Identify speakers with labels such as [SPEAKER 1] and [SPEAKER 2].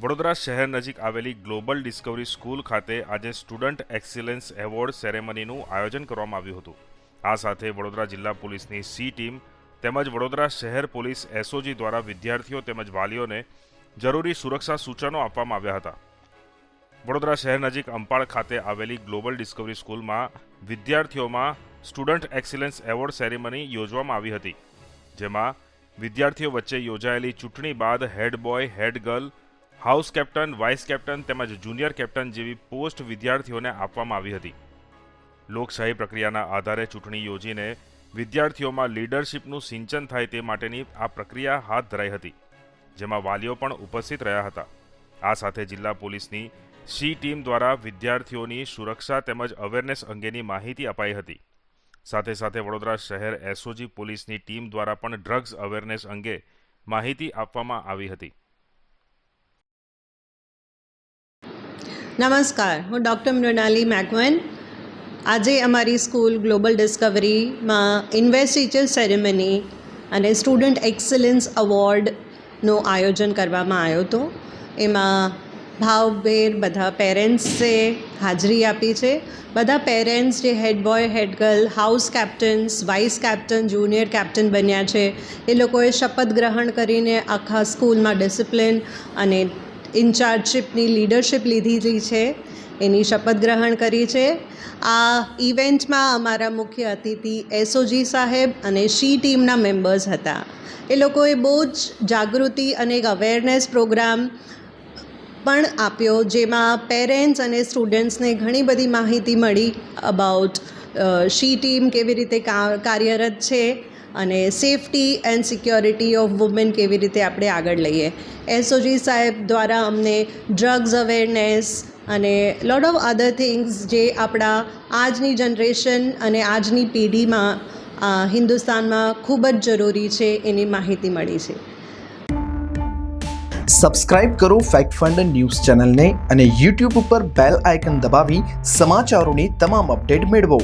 [SPEAKER 1] વડોદરા શહેર નજીક આવેલી ગ્લોબલ ડિસ્કવરી સ્કૂલ ખાતે આજે સ્ટુડન્ટ એક્સિલન્સ એવોર્ડ સેરેમનીનું આયોજન કરવામાં આવ્યું હતું. આ સાથે વડોદરા જિલ્લા પોલીસની સી ટીમ તેમજ વડોદરા શહેર પોલીસ એસઓજી દ્વારા વિદ્યાર્થીઓ તેમજ વાલીઓને જરૂરી સુરક્ષા સૂચનો આપવામાં આવ્યા હતા. વડોદરા શહેર નજીક અંપાળ ખાતે આવેલી ગ્લોબલ ડિસ્કવરી સ્કૂલમાં વિદ્યાર્થીઓમાં સ્ટુડન્ટ એક્સિલન્સ એવોર્ડ સેરેમની યોજવામાં આવી હતી. જેમાં વિદ્યાર્થીઓ વચ્ચે યોજાયેલી ચૂંટણી બાદ head boy, head girl house captain, vice captain તેમજ જુનિયર કેપ્ટન જેવી પોસ્ટ વિદ્યાર્થીઓને આપવામાં આવી હતી. લોકશાહી પ્રક્રિયાના આધારે ચૂંટણી યોજીને વિદ્યાર્થીઓમાં લીડરશિપનું સિંચન થાય તે માટેની આ પ્રક્રિયા હાથ ધરાઈ હતી, જેમાં વાલીઓ પણ ઉપસ્થિત રહ્યા હતા. આ સાથે જિલ્લા પોલીસની સી ટીમ દ્વારા વિદ્યાર્થીઓની સુરક્ષા તેમજ અવેરનેસ અંગેની માહિતી અપાઈ હતી. સાથે સાથે વડોદરા શહેર એસઓજી પોલીસની ટીમ દ્વારા પણ ડ્રગ્સ અવેરનેસ અંગે માહિતી આપવામાં આવી હતી.
[SPEAKER 2] નમસ્કાર, હું ડૉક્ટર મૃણાલી મેકવેન આજે અમારી સ્કૂલ ગ્લોબલ ડિસ્કવરીમાં ઇન્વેસ્ટિચર સેરેમની અને સ્ટુડન્ટ એક્સલન્સ અવોર્ડનું આયોજન કરવામાં આવ્યો હતું. એમાં ભાવભેર બધા પેરેન્ટ્સે હાજરી આપી છે. બધા પેરેન્ટ્સ જે head boy, head girl, house captains, vice captain, junior captain બન્યા છે. એ લોકોએ શપથ ગ્રહણ કરીને આખા સ્કૂલમાં ડિસિપ્લિન અને ઇન્ચાર્જશીપની લીડરશીપ લીધેલી છે, એની શપથ ગ્રહણ કરી છે. આ ઇવેન્ટમાં અમારા મુખ્ય અતિથિ એસઓજી સાહેબ અને શી ટીમના મેમ્બર્સ હતા. એ લોકોએ બહુ જ જાગૃતિ અને એક અવેરનેસ પ્રોગ્રામ પણ આપ્યો, જેમાં પેરેન્ટ્સ અને સ્ટુડન્ટ્સને ઘણી બધી માહિતી મળી અબાઉટ શી ટીમ કેવી રીતે કાર્યરત છે અને safety and security of women કેવી રીતે આપણે આગળ લઈએ. એસઓજી સાહેબ દ્વારા અમને ડ્રગ્સ અવેરનેસ અને લોટ ઓફ અધર થિંગ્સ જે આપણા આજની જનરેશન અને આજની પેઢીમાં હિન્દુસ્તાનમાં ખૂબ જ જરૂરી છે એની માહિતી મળી છે.
[SPEAKER 3] સબસ્ક્રાઇબ કરો ફેક્ટ ફંડ ન્યૂઝ ચેનલને અને યુટ્યુબ ઉપર બેલ આઇકન દબાવી સમાચારોની તમામ અપડેટ મેળવો.